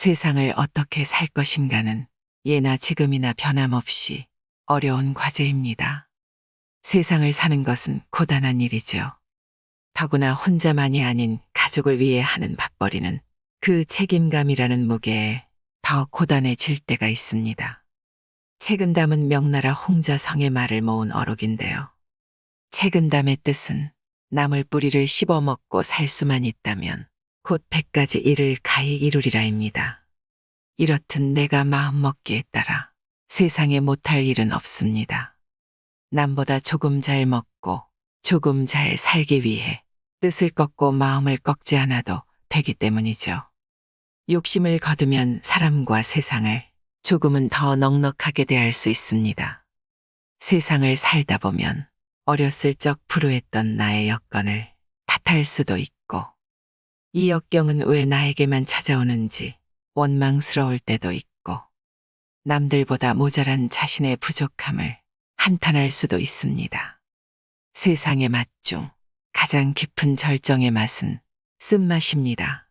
세상을 어떻게 살 것인가는 예나 지금이나 변함없이 어려운 과제입니다. 세상을 사는 것은 고단한 일이죠. 더구나 혼자만이 아닌 가족을 위해 하는 밥벌이는 그 책임감이라는 무게에 더 고단해질 때가 있습니다. 책은 담은 명나라 홍자성의 말을 모은 어록인데요. 책은 담의 뜻은 나물 뿌리를 씹어먹고 살 수만 있다면 곧 백가지 일을 가히 이루리라입니다. 이렇듯 내가 마음먹기에 따라 세상에 못할 일은 없습니다. 남보다 조금 잘 먹고 조금 잘 살기 위해 뜻을 꺾고 마음을 꺾지 않아도 되기 때문이죠. 욕심을 거두면 사람과 세상을 조금은 더 넉넉하게 대할 수 있습니다. 세상을 살다 보면 어렸을 적 불우했던 나의 여건을 탓할 수도 있고 이 역경은 왜 나에게만 찾아오는지 원망스러울 때도 있고 남들보다 모자란 자신의 부족함을 한탄할 수도 있습니다. 세상의 맛 중 가장 깊은 절정의 맛은 쓴맛입니다.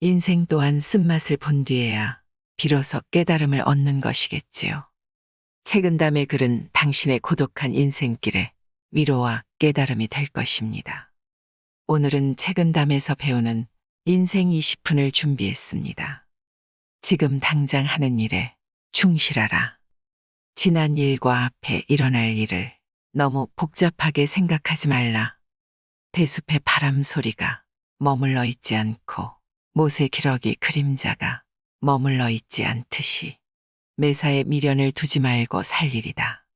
인생 또한 쓴맛을 본 뒤에야 비로소 깨달음을 얻는 것이겠지요. 책은담의 글은 당신의 고독한 인생길에 위로와 깨달음이 될 것입니다. 오늘은 책은담에서 배우는 인생 20분을 준비했습니다. 지금 당장 하는 일에 충실하라. 지난 일과 앞에 일어날 일을 너무 복잡하게 생각하지 말라. 대숲의 바람 소리가 머물러 있지 않고 못의 기러기 그림자가 머물러 있지 않듯이 매사에 미련을 두지 말고 살 일이다.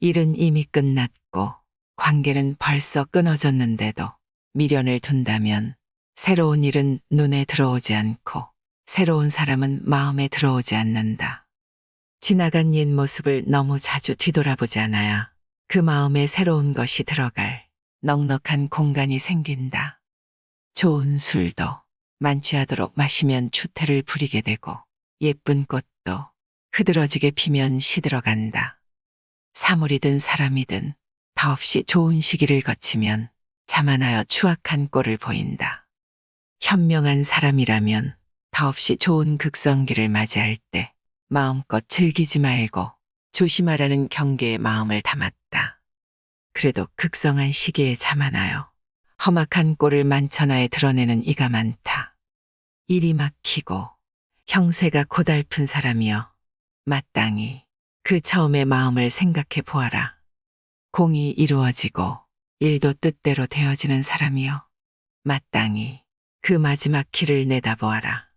일은 이미 끝났고 관계는 벌써 끊어졌는데도 미련을 둔다면 새로운 일은 눈에 들어오지 않고 새로운 사람은 마음에 들어오지 않는다. 지나간 옛 모습을 너무 자주 뒤돌아보지 않아야 그 마음에 새로운 것이 들어갈 넉넉한 공간이 생긴다. 좋은 술도 만취하도록 마시면 주태를 부리게 되고 예쁜 꽃도 흐드러지게 피면 시들어간다. 사물이든 사람이든 더없이 좋은 시기를 거치면 자만하여 추악한 꼴을 보인다. 현명한 사람이라면 더없이 좋은 극성기를 맞이할 때 마음껏 즐기지 말고 조심하라는 경계의 마음을 담았다. 그래도 극성한 시기에 자만하여 험악한 꼴을 만천하에 드러내는 이가 많다. 일이 막히고 형세가 고달픈 사람이여 마땅히 그 처음의 마음을 생각해 보아라. 공이 이루어지고 일도 뜻대로 되어지는 사람이여 마땅히 그 마지막 길을 내다보아라.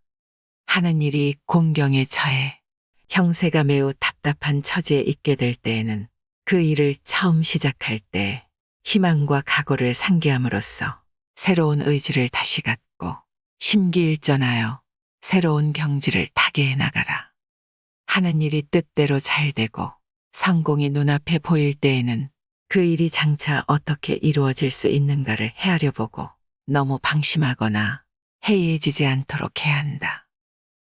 하는 일이 공경에 처해 형세가 매우 답답한 처지에 있게 될 때에는 그 일을 처음 시작할 때 희망과 각오를 상기함으로써 새로운 의지를 다시 갖고 심기일전하여 새로운 경지를 타게 해나가라. 하는 일이 뜻대로 잘 되고 성공이 눈앞에 보일 때에는 그 일이 장차 어떻게 이루어질 수 있는가를 헤아려 보고 너무 방심하거나 해이해지지 않도록 해야 한다.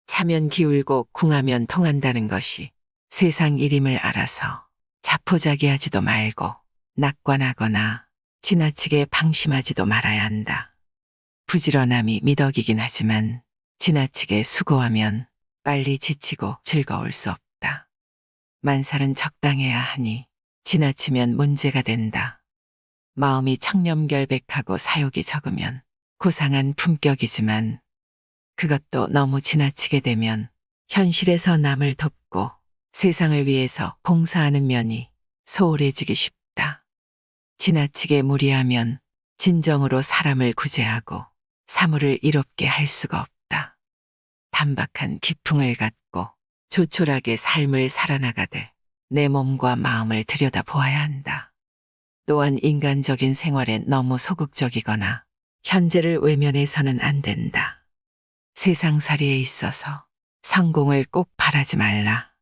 차면 기울고 궁하면 통한다는 것이 세상 일임을 알아서 자포자기하지도 말고 낙관하거나 지나치게 방심하지도 말아야 한다. 부지런함이 미덕이긴 하지만 지나치게 수고하면 빨리 지치고 즐거울 수 없다. 만살은 적당해야 하니 지나치면 문제가 된다. 마음이 청렴결백하고 사욕이 적으면 고상한 품격이지만 그것도 너무 지나치게 되면 현실에서 남을 돕고 세상을 위해서 봉사하는 면이 소홀해지기 쉽다. 지나치게 무리하면 진정으로 사람을 구제하고 사물을 이롭게 할 수가 없다. 단박한 기풍을 갖고 조촐하게 삶을 살아나가되 내 몸과 마음을 들여다 보아야 한다. 또한 인간적인 생활에 너무 소극적이거나 현재를 외면해서는 안 된다. 세상살이에 있어서 성공을 꼭 바라지 말라.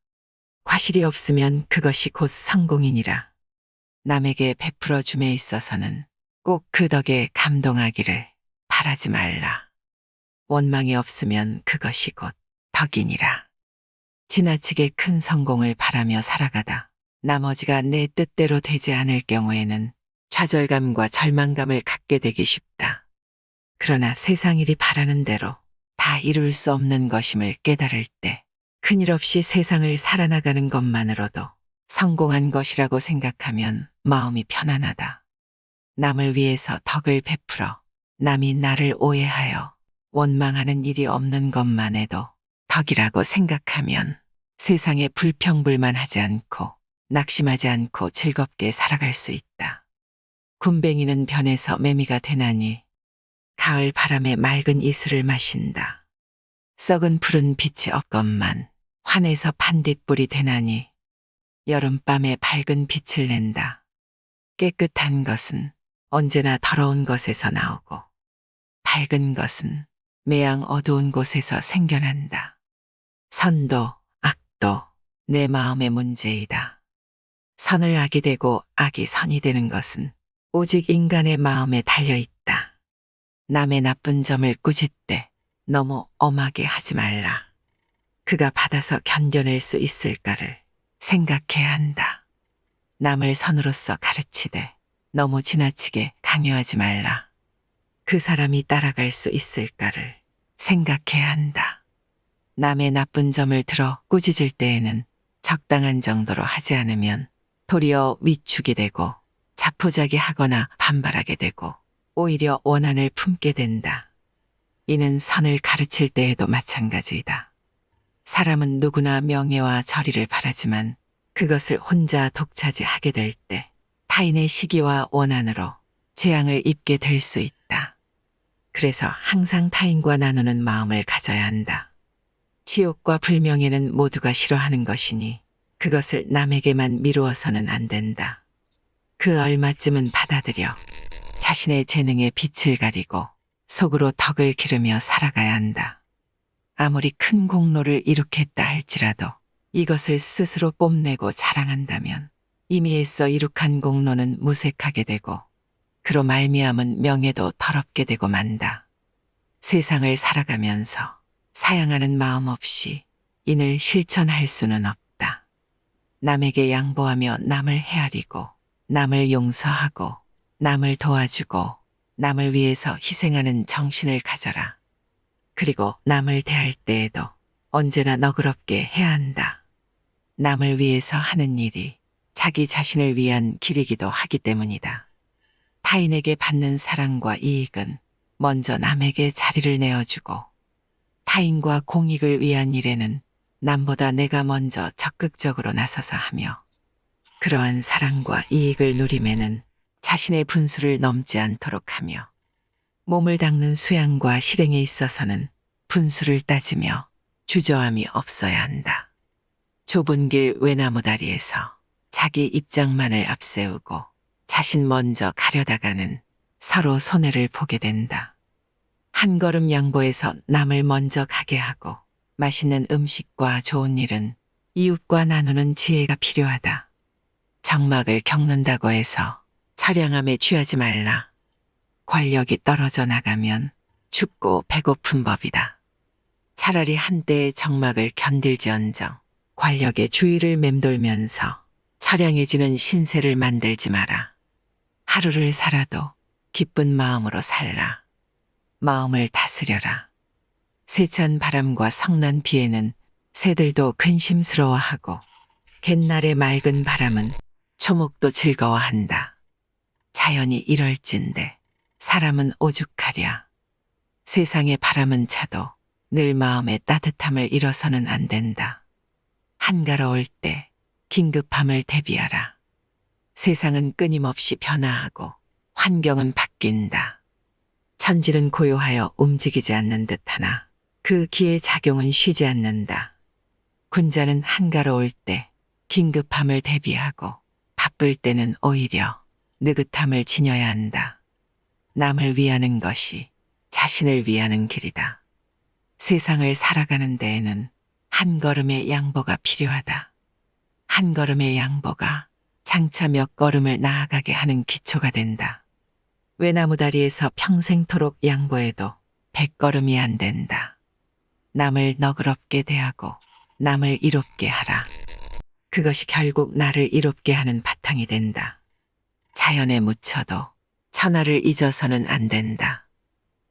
과실이 없으면 그것이 곧 성공이니라. 남에게 베풀어 줌에 있어서는 꼭 그 덕에 감동하기를 바라지 말라. 원망이 없으면 그것이 곧 덕이니라. 지나치게 큰 성공을 바라며 살아가다 나머지가 내 뜻대로 되지 않을 경우에는 좌절감과 절망감을 갖게 되기 쉽다. 그러나 세상 일이 바라는 대로 다 이룰 수 없는 것임을 깨달을 때 큰일 없이 세상을 살아나가는 것만으로도 성공한 것이라고 생각하면 마음이 편안하다. 남을 위해서 덕을 베풀어 남이 나를 오해하여 원망하는 일이 없는 것만 해도 덕이라고 생각하면 세상에 불평불만하지 않고 낙심하지 않고 즐겁게 살아갈 수 있다. 군뱅이는 변해서 매미가 되나니 가을 바람에 맑은 이슬을 마신다. 썩은 풀은 빛이 없건만 환해서 반딧불이 되나니 여름밤에 밝은 빛을 낸다. 깨끗한 것은 언제나 더러운 것에서 나오고 밝은 것은 매양 어두운 곳에서 생겨난다. 선도, 악도, 내 마음의 문제이다. 선을 악이 되고 악이 선이 되는 것은 오직 인간의 마음에 달려 있다. 남의 나쁜 점을 꾸짖되 너무 엄하게 하지 말라. 그가 받아서 견뎌낼 수 있을까를 생각해야 한다. 남을 선으로서 가르치되 너무 지나치게 강요하지 말라. 그 사람이 따라갈 수 있을까를 생각해야 한다. 남의 나쁜 점을 들어 꾸짖을 때에는 적당한 정도로 하지 않으면 도리어 위축이 되고 자포자기 하거나 반발하게 되고 오히려 원한을 품게 된다. 이는 선을 가르칠 때에도 마찬가지이다. 사람은 누구나 명예와 저리를 바라지만 그것을 혼자 독차지하게 될 때 타인의 시기와 원한으로 재앙을 입게 될 수 있다. 그래서 항상 타인과 나누는 마음을 가져야 한다. 치욕과 불명예는 모두가 싫어하는 것이니 그것을 남에게만 미루어서는 안 된다. 그 얼마쯤은 받아들여 자신의 재능에 빛을 가리고 속으로 덕을 기르며 살아가야 한다. 아무리 큰 공로를 이룩했다 할지라도 이것을 스스로 뽐내고 자랑한다면 이미 애써 이룩한 공로는 무색하게 되고 그로 말미암은 명예도 더럽게 되고 만다. 세상을 살아가면서 사양하는 마음 없이 인을 실천할 수는 없다. 남에게 양보하며 남을 헤아리고 남을 용서하고 남을 도와주고 남을 위해서 희생하는 정신을 가져라. 그리고 남을 대할 때에도 언제나 너그럽게 해야 한다. 남을 위해서 하는 일이 자기 자신을 위한 길이기도 하기 때문이다. 타인에게 받는 사랑과 이익은 먼저 남에게 자리를 내어주고 타인과 공익을 위한 일에는 남보다 내가 먼저 적극적으로 나서서 하며 그러한 사랑과 이익을 누림에는 자신의 분수를 넘지 않도록 하며 몸을 닦는 수양과 실행에 있어서는 분수를 따지며 주저함이 없어야 한다. 좁은 길 외나무 다리에서 자기 입장만을 앞세우고 자신 먼저 가려다가는 서로 손해를 보게 된다. 한 걸음 양보해서 남을 먼저 가게 하고 맛있는 음식과 좋은 일은 이웃과 나누는 지혜가 필요하다. 정막을 겪는다고 해서 처량함에 취하지 말라. 권력이 떨어져 나가면 춥고 배고픈 법이다. 차라리 한때의 정막을 견딜지언정 권력의 주위를 맴돌면서 처량해지는 신세를 만들지 마라. 하루를 살아도 기쁜 마음으로 살라. 마음을 다스려라. 세찬 바람과 성난 비에는 새들도 근심스러워하고 갯날의 맑은 바람은 초목도 즐거워한다. 자연이 이럴진데 사람은 오죽하랴. 세상의 바람은 차도 늘 마음의 따뜻함을 잃어서는 안 된다. 한가로울 때 긴급함을 대비하라. 세상은 끊임없이 변화하고 환경은 바뀐다. 천지는 고요하여 움직이지 않는 듯하나 그 기의 작용은 쉬지 않는다. 군자는 한가로울 때 긴급함을 대비하고 바쁠 때는 오히려 느긋함을 지녀야 한다. 남을 위하는 것이 자신을 위하는 길이다. 세상을 살아가는 데에는 한 걸음의 양보가 필요하다. 한 걸음의 양보가 장차 몇 걸음을 나아가게 하는 기초가 된다. 외나무 다리에서 평생토록 양보해도 백 걸음이 안 된다. 남을 너그럽게 대하고 남을 이롭게 하라. 그것이 결국 나를 이롭게 하는 바탕이 된다. 자연에 묻혀도 천하를 잊어서는 안 된다.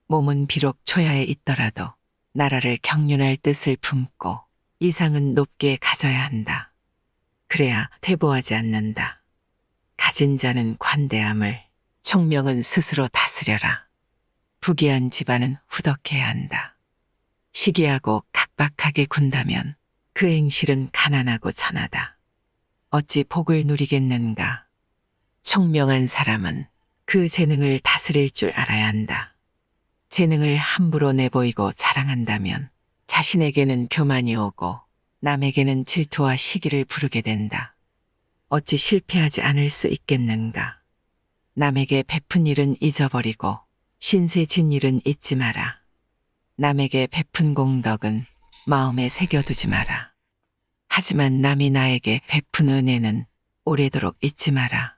몸은 비록 초야에 있더라도 나라를 경륜할 뜻을 품고 이상은 높게 가져야 한다. 그래야 퇴보하지 않는다. 가진 자는 관대함을, 총명은 스스로 다스려라. 부귀한 집안은 후덕해야 한다. 시기하고 각박하게 군다면 그 행실은 가난하고 천하다. 어찌 복을 누리겠는가? 총명한 사람은 그 재능을 다스릴 줄 알아야 한다. 재능을 함부로 내보이고 자랑한다면 자신에게는 교만이 오고 남에게는 질투와 시기를 부르게 된다. 어찌 실패하지 않을 수 있겠는가? 남에게 베푼 일은 잊어버리고 신세 진 일은 잊지 마라. 남에게 베푼 공덕은 마음에 새겨두지 마라. 하지만 남이 나에게 베푼 은혜는 오래도록 잊지 마라.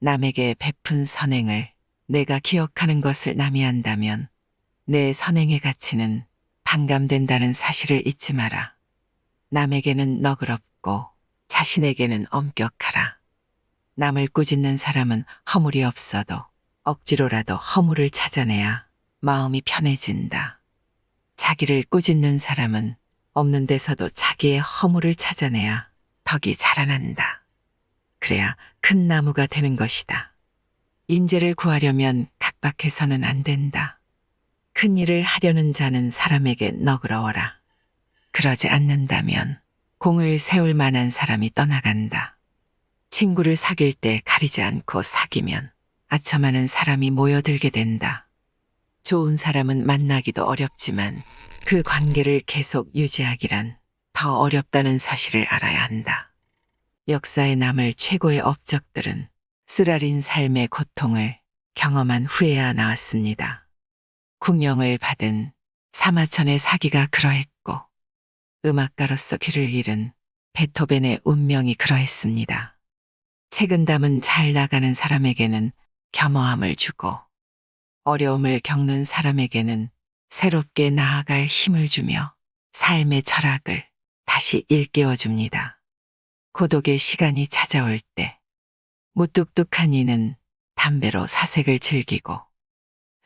남에게 베푼 선행을 내가 기억하는 것을 남이 한다면 내 선행의 가치는 반감된다는 사실을 잊지 마라. 남에게는 너그럽고 자신에게는 엄격하라. 남을 꾸짖는 사람은 허물이 없어도 억지로라도 허물을 찾아내야 마음이 편해진다. 자기를 꾸짖는 사람은 없는 데서도 자기의 허물을 찾아내야 덕이 자라난다. 그래야 큰 나무가 되는 것이다. 인재를 구하려면 각박해서는 안 된다. 큰 일을 하려는 자는 사람에게 너그러워라. 그러지 않는다면 공을 세울 만한 사람이 떠나간다. 친구를 사귈 때 가리지 않고 사귀면 아첨하는 사람이 모여들게 된다. 좋은 사람은 만나기도 어렵지만 그 관계를 계속 유지하기란 더 어렵다는 사실을 알아야 한다. 역사에 남을 최고의 업적들은 쓰라린 삶의 고통을 경험한 후에야 나왔습니다. 궁영을 받은 사마천의 사기가 그러했고 음악가로서 귀를 잃은 베토벤의 운명이 그러했습니다. 책은 담은 잘 나가는 사람에게는 겸허함을 주고 어려움을 겪는 사람에게는 새롭게 나아갈 힘을 주며 삶의 철학을 다시 일깨워 줍니다. 고독의 시간이 찾아올 때 무뚝뚝한 이는 담배로 사색을 즐기고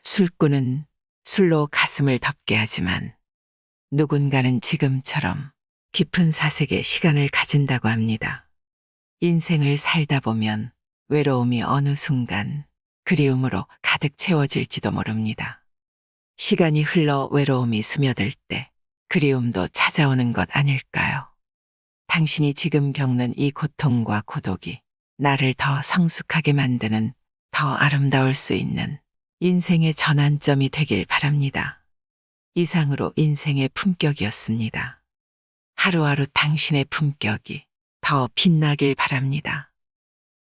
술꾼은 술로 가슴을 덮게 하지만 누군가는 지금처럼 깊은 사색의 시간을 가진다고 합니다. 인생을 살다 보면 외로움이 어느 순간 그리움으로 가득 채워질지도 모릅니다. 시간이 흘러 외로움이 스며들 때 그리움도 찾아오는 것 아닐까요? 당신이 지금 겪는 이 고통과 고독이 나를 더 성숙하게 만드는 더 아름다울 수 있는 인생의 전환점이 되길 바랍니다. 이상으로 인생의 품격이었습니다. 하루하루 당신의 품격이 더 빛나길 바랍니다.